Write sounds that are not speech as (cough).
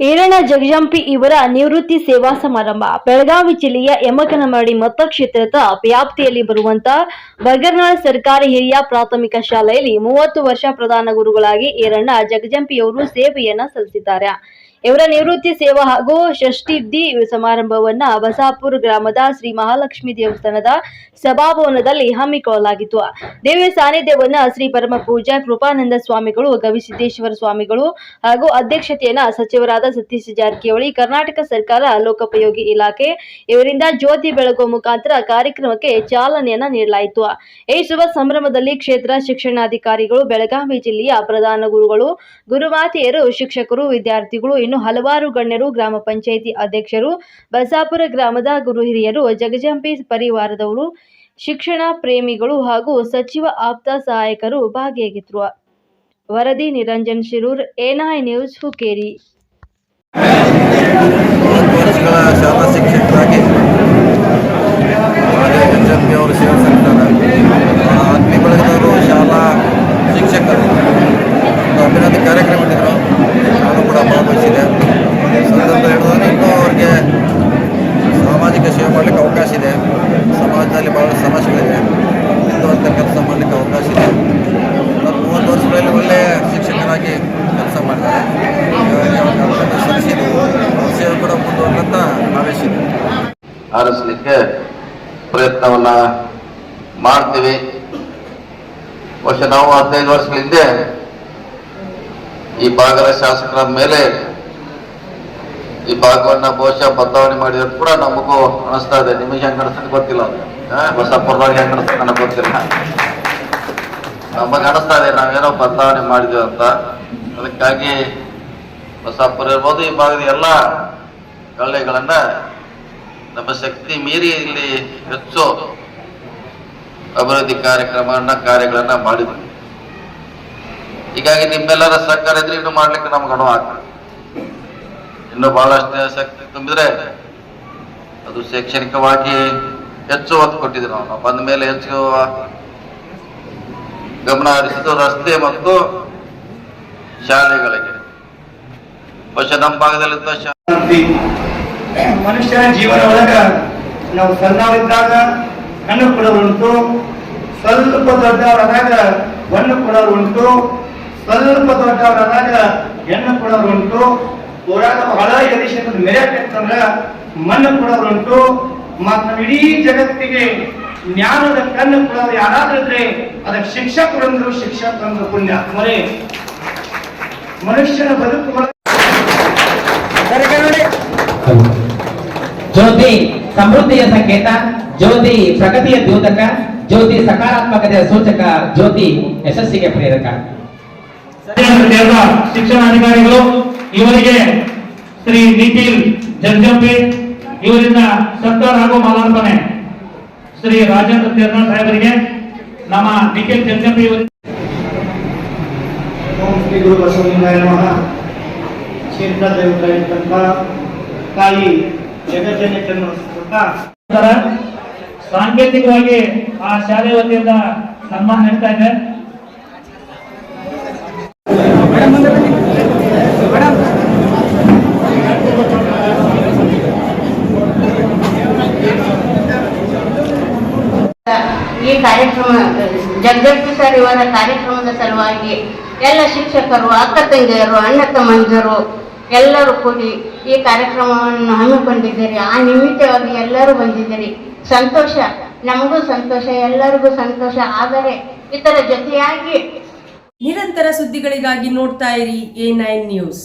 ಈರಣ್ಣ ಜಗಜಂಪಿ ಇವರ ನಿವೃತ್ತಿ ಸೇವಾ ಸಮಾರಂಭ. ಬೆಳಗಾವಿ ಜಿಲ್ಲೆಯ ಯಮಕನಮರಡಿ ಮತಕ್ಷೇತ್ರದ ವ್ಯಾಪ್ತಿಯಲ್ಲಿ ಬರುವಂತ ಬಗರ್ನಾಳ್ ಸರ್ಕಾರಿ ಹಿರಿಯ ಪ್ರಾಥಮಿಕ ಶಾಲೆಯಲ್ಲಿ ಮೂವತ್ತು ವರ್ಷ ಪ್ರಧಾನ ಗುರುಗಳಾಗಿ ಈರಣ್ಣ ಜಗಜಂಪಿಯವರು ಸೇವೆಯನ್ನ ಸಲ್ಲಿಸಿದ್ದಾರೆ. ಇವರ ನಿವೃತ್ತಿ ಸೇವಾ ಹಾಗೂ ಷಷ್ಠಿಬ್ದಿ ಸಮಾರಂಭವನ್ನ ಬಸಾಪುರ ಗ್ರಾಮದ ಶ್ರೀ ಮಹಾಲಕ್ಷ್ಮಿ ದೇವಸ್ಥಾನದ ಸಭಾಭವನದಲ್ಲಿ ಹಮ್ಮಿಕೊಳ್ಳಲಾಗಿತ್ತು. ದೇವಿಯ ಸಾನ್ನಿಧ್ಯವನ್ನ ಶ್ರೀ ಪರಮ ಪೂಜಾ ಕೃಪಾನಂದ ಸ್ವಾಮಿಗಳು ಗವಿಸಿದ್ದೇಶ್ವರ ಸ್ವಾಮಿಗಳು ಹಾಗೂ ಅಧ್ಯಕ್ಷತೆಯನ್ನ ಸಚಿವರಾದ ಸತೀಶ್ ಜಾರಕಿಹೊಳಿ ಕರ್ನಾಟಕ ಸರ್ಕಾರ ಲೋಕೋಪಯೋಗಿ ಇಲಾಖೆ ಇವರಿಂದ ಜ್ಯೋತಿ ಬೆಳಗುವ ಮುಖಾಂತರ ಕಾರ್ಯಕ್ರಮಕ್ಕೆ ಚಾಲನೆಯನ್ನ ನೀಡಲಾಯಿತು. ಈ ಶುಭ ಸಂಭ್ರಮದಲ್ಲಿ ಕ್ಷೇತ್ರ ಶಿಕ್ಷಣಾಧಿಕಾರಿಗಳು, ಬೆಳಗಾವಿ ಜಿಲ್ಲೆಯ ಪ್ರಧಾನ ಗುರುಗಳು ಗುರುಮಾತೆಯರು ಶಿಕ್ಷಕರು, ವಿದ್ಯಾರ್ಥಿಗಳು, ಇನ್ನು ಹಲವಾರು ಗಣ್ಯರು, ಗ್ರಾಮ ಪಂಚಾಯಿತಿ ಅಧ್ಯಕ್ಷರು, ಬಸಾಪುರ ಗ್ರಾಮದ ಗುರು ಹಿರಿಯರು, ಜಗಜಂಪಿ ಪರಿವಾರದವರು, ಶಿಕ್ಷಣ ಪ್ರೇಮಿಗಳು ಹಾಗೂ ಸಚಿವ ಆಪ್ತ ಸಹಾಯಕರು ಭಾಗಿಯಾಗಿದ್ದರು ವರದಿ ನಿರಂಜನ್ ಶಿರೂರ್, ಎನ್ಐ ನ್ಯೂಸ್ ಹುಕ್ಕೇರಿ. ಮೂವತ್ತು ವರ್ಷಗಳ ಶಾಲಾ ಶಿಕ್ಷಕರಾಗಿ ಜಂಜಂಪಿ ಅವರು ಸೇವೆ ಸಲ್ಲಿಸ್ತಾರೆ ಆತ್ಮೀಯ ಬಳಗದವರು ಶಾಲಾ ಶಿಕ್ಷಕರು. ಅಭಿನಂದನೆ ಕಾರ್ಯಕ್ರಮ ಇಟ್ಟಿದ್ರು ನಾನು ಕೂಡ ಭಾಗವಹಿಸಿದೆ ಸಂದರ್ಭ ಹೇಳಿದ್ರೆ ಸಾಮಾಜಿಕ ಸೇವೆ ಮಾಡಲಿಕ್ಕೆ ಅವಕಾಶ ಇದೆ. ಸಮಾಜದಲ್ಲಿ ಭಾಳ ಸಮಸ್ಯೆಗಳಿದೆ ಇಂಥವಂಥ ಕೆಲಸ ಅವಕಾಶ ಇದೆ. ಮೂವತ್ತು ವರ್ಷಗಳಲ್ಲಿ ಒಳ್ಳೆಯ ಶಿಕ್ಷಕರಾಗಿ ಕೆಲಸ ಮಾಡಿದ್ದಾರೆ ಹೀಗಾಗಿ ಅವ್ರಿಗೆ ಅವಕಾಶ ಸಲ್ಲಿಸಿದ್ದೀವಿ ಅವ್ರ ಸೇವೆ ಕೂಡ ಮುಂದುವರೆದಂತ ಆವೇಶಿದೆ ಆರಿಸಲಿಕ್ಕೆ ಪ್ರಯತ್ನವನ್ನ ಮಾಡ್ತೀವಿ. ವರ್ಷ ನಾವು ಹದಿನೈದು ವರ್ಷಗಳ ಹಿಂದೆ ಈ ಭಾಗದ ಶಾಸಕರ ಮೇಲೆ ಈ ಭಾಗವನ್ನ ಬಹುಶಃ ಬದಲಾವಣೆ ಮಾಡಿರೋದು ಕೂಡ ನಮಗೂ ಅನಿಸ್ತಾ ಇದೆ. ನಿಮಗೆ ಹೆಂಗ್ ಅನಿಸ್ತದೆ ಗೊತ್ತಿಲ್ಲ ಬಸಪ್ಪರದಾಗ ಹೆಂಗ್ ಅನಿಸ್ತದೆ ನನಗೆ ಗೊತ್ತಿಲ್ಲ. ನಮಗೆ ಅನಿಸ್ತಾ ಇದೆ ನಾವೇನೋ ಬದಲಾವಣೆ ಮಾಡಿದ್ವಿ ಅಂತ. ಅದಕ್ಕಾಗಿ ಬಸಪ್ಪರ ಇರ್ಬೋದು ಈ ಭಾಗದ ಎಲ್ಲ ಕಳ್ಳೆಗಳನ್ನ ನಮ್ಮ ಶಕ್ತಿ ಮೀರಿ ಇಲ್ಲಿ ಹೆಚ್ಚು ಅಭಿವೃದ್ಧಿ ಕಾರ್ಯಕ್ರಮವನ್ನ ಕಾರ್ಯಗಳನ್ನ ಮಾಡಿದ್ವಿ. ಹೀಗಾಗಿ ನಿಮ್ಮೆಲ್ಲರ ಸಹಕಾರ ಇದ್ರೆ ಇನ್ನು ಮಾಡ್ಲಿಕ್ಕೆ ನಮ್ಗೆ ಅನುವು ಆಗ್ತದೆ. ಇನ್ನು ಬಹಳಷ್ಟು ಶಕ್ತಿ ತುಂಬಿದ್ರೆ ಅದು ಶೈಕ್ಷಣಿಕವಾಗಿ ಹೆಚ್ಚು ಒತ್ತು ಕೊಟ್ಟಿದ್ರು ನಾವು ಬಂದ ಮೇಲೆ ಹೆಚ್ಚು ಗಮನ ಹರಿಸಿದ್ದು ರಸ್ತೆ ಮತ್ತು ಶಾಲೆಗಳಿಗೆ. ಬಹುಶಃ ನಮ್ಮ ಭಾಗದಲ್ಲಿದ್ದ ಶಾ (clears throat) ಮನುಷ್ಯನ ಜೀವನ ಒಳಗ ನಾವು ಸಣ್ಣವರಿದ್ದಾಗ ಕಣ್ಣು ಕೊಡೋರುಂಟು ಸ್ವಲ್ಪ ದೊಡ್ಡವರಾದಾಗ ಹಣ್ಣು ಕೊಡೋರುಂಟು ಸ್ವಲ್ಪ ದೊಡ್ಡವರಾದಾಗ ಹೆಣ್ಣು ಕೊಡೋರುಂಟು ಊರಾಗ ಬಹಳ ಯದಿಶದ ಮೆರೆಯಕ್ಕಂತಂದ್ರ ಮಣ್ಣು ಕೊಡೋರುಂಟು ಮತ್ತು ಇಡೀ ಜಗತ್ತಿಗೆ ಜ್ಞಾನದ ಕಣ್ಣು ಕೊಡೋರು ಯಾರಾದ್ರೂ ಇದ್ರೆ ಅದಕ್ಕೆ ಶಿಕ್ಷಕರಂದ್ರು ಶಿಕ್ಷಕರಂದ್ರು ಪುಣ್ಯ. ಮನುಷ್ಯನ ಬದುಕು ಜ್ಯೋತಿ ಸಮೃದ್ಧಿಯ ಸಂಕೇತ ಜ್ಯೋತಿ ಪ್ರಗತಿಯ ದ್ಯೋತಕ ಜ್ಯೋತಿ ಸಕಾರಾತ್ಮಕತೆಯ ಸೂಚಕ ಜ್ಯೋತಿ ಯಶಸ್ಸಿಗೆ ಪ್ರೇರಕ. ಶಿಕ್ಷಣ ಶಿಕ್ಷಣಾಧಿಕಾರಿಗಳು ಇವರಿಗೆ ಶ್ರೀ ನಿಖಿಲ್ ಜಗಜಂಪಿ ಇವರಿಂದ ಸತ್ಕಾರ ಹಾಗೂ ಮಾಲಾರ್ಪಣೆ. ಶ್ರೀ ರಾಜೇಂದ್ರ ತೇರ್ನಾಳ್ ಸಾಹೇಬರಿಗೆ ನಮ್ಮ ನಿಖಿಲ್ ಜಗಜಂಪಿ ಇವರಿಗೆ. ಶ್ರೀ ಗುರು ಬಸವಲಿಂಗಾಯ ನಮಃ. ಕ್ಷೇತ್ರ ತಾಯಿ ಕೊಟ್ಟ ಸಾಂಕೇತಿಕವಾಗಿ ಆ ಶಾಲೆ ವತಿಯಿಂದ ಸನ್ಮಾನ ನೀಡ್ತಾ ಇದೆ ಈ ಕಾರ್ಯಕ್ರಮ ಜಗದರ್ಶಿ ಸರ್ ಇವರ ಕಾರ್ಯಕ್ರಮದ ಸಲುವಾಗಿ ಎಲ್ಲ ಶಿಕ್ಷಕರು ಅಕ್ಕ ತಂಗಿಯರು ಅಣ್ಣ ತಮ್ಮಂದಿರು ಎಲ್ಲರೂ ಕೂಡಿ ಈ ಕಾರ್ಯಕ್ರಮವನ್ನು ಹಮ್ಮಿಕೊಂಡಿದ್ದೀರಿ. ಆ ನಿಮಿತ್ತವಾಗಿ ಎಲ್ಲರೂ ಬಂದಿದ್ದೀರಿ. ಸಂತೋಷ, ನಮಗೂ ಸಂತೋಷ, ಎಲ್ಲರಿಗೂ ಸಂತೋಷ. ಆದರೆ ಇತರ ಜೊತೆಯಾಗಿ ನಿರಂತರ ಸುದ್ದಿಗಳಿಗಾಗಿ ನೋಡ್ತಾ ಇರಿ ಎ ನೈನ್ ನ್ಯೂಸ್.